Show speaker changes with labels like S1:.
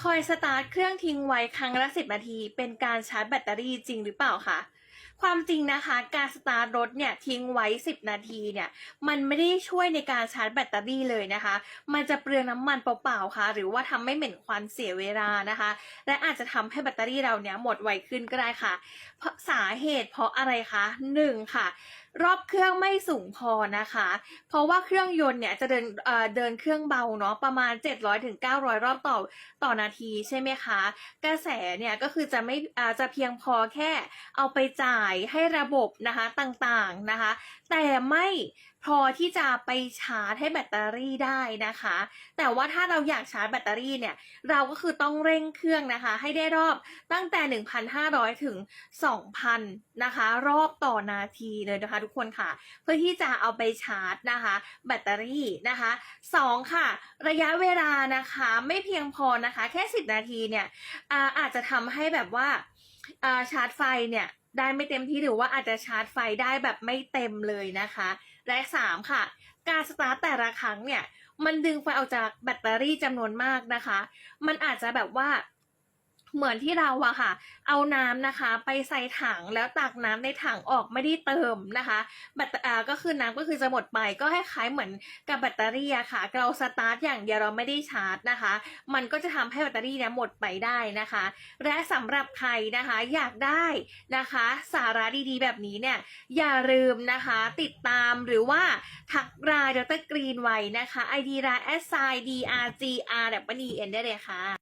S1: คอยสตาร์ทเครื่องทิ้งไว้ครั้งละสิบนาที เป็นการชาร์จแบตเตอรี่จริงหรือเปล่าคะความจริงนะคะการสตาร์ทรถเนี่ยทิ้งไว้ 10 นาทีเนี่ยมันไม่ได้ช่วยในการชาร์จแบตเตอรี่เลยนะคะ มันจะเปลืองน้ำมันเปล่าๆค่ะ หรือว่าทำให้เหม็นควันเสียเวลานะคะ และอาจจะทำให้แบตเตอรี่เราเนี่ยหมดไวขึ้นก็ได้ค่ะเพราะสาเหตุเพราะอะไรคะหนึ่งค่ะ รอบเครื่องไม่สูงพอนะคะ เพราะว่าเครื่องยนต์เนี่ยจะเดินเอ่อเดินเครื่องเบาเนาะประมาณ 700ถึง900 รอบต่อต่อนาทีใช่ไหมคะ กระแสเนี่ยก็คือจะไม่อ่าจะเพียงพอแค่เอาไปจ่ายให้ระบบนะคะต่างๆนะคะ แต่ไม่ พอที่จะไปชาร์จให้แบตเตอรี่ได้นะคะ แต่ว่าถ้าเราอยากชาร์จแบตเตอรี่เนี่ยเราก็คือต้องเร่งเครื่องนะคะ ให้ได้รอบตั้งแต่ 1,500 ถึง 2,000 นะคะ รอบต่อนาทีเลยนะคะทุกคนค่ะ เพื่อที่จะเอาไปชาร์จนะคะ แบตเตอรี่นะคะสองค่ะ ระยะเวลานะคะไม่เพียงพอนะคะ แค่ 10 นาทีเนี่ยอาอาจจะทำให้แบบว่าอ่าชาร์จไฟเนี่ย ได้ไม่เต็มที่หรือว่าอาจจะชาร์จไฟได้แบบไม่เต็มเลยนะคะ และสามค่ะ การสตาร์ทแต่ละครั้งเนี่ย มันดึงไฟออกจากแบตเตอรี่จำนวนมากนะคะ มันอาจจะแบบว่า เหมือนที่เราอะค่ะ เอาน้ำนะคะ ไปใส่ถังแล้วตักน้ำในถังออกไม่ได้เติมนะคะแบตอ่าก็คือน้ำก็คือจะหมดไปก็คล้ายๆเหมือนกับแบตเตอรี่อะค่ะ เราสตาร์ทอย่างเดียวเราไม่ได้ชาร์จนะคะ มันก็จะทำให้แบตเตอรี่เนี่ยหมดไปได้นะคะ และสำหรับใครนะคะอยากได้นะคะ สาระดีๆ แบบนี้เนี่ยอย่าลืมนะคะ ติดตามหรือว่าทักรายดรกรีนไว้นะคะ ID ราย s i d r g r w e n ได้เลยค่ะ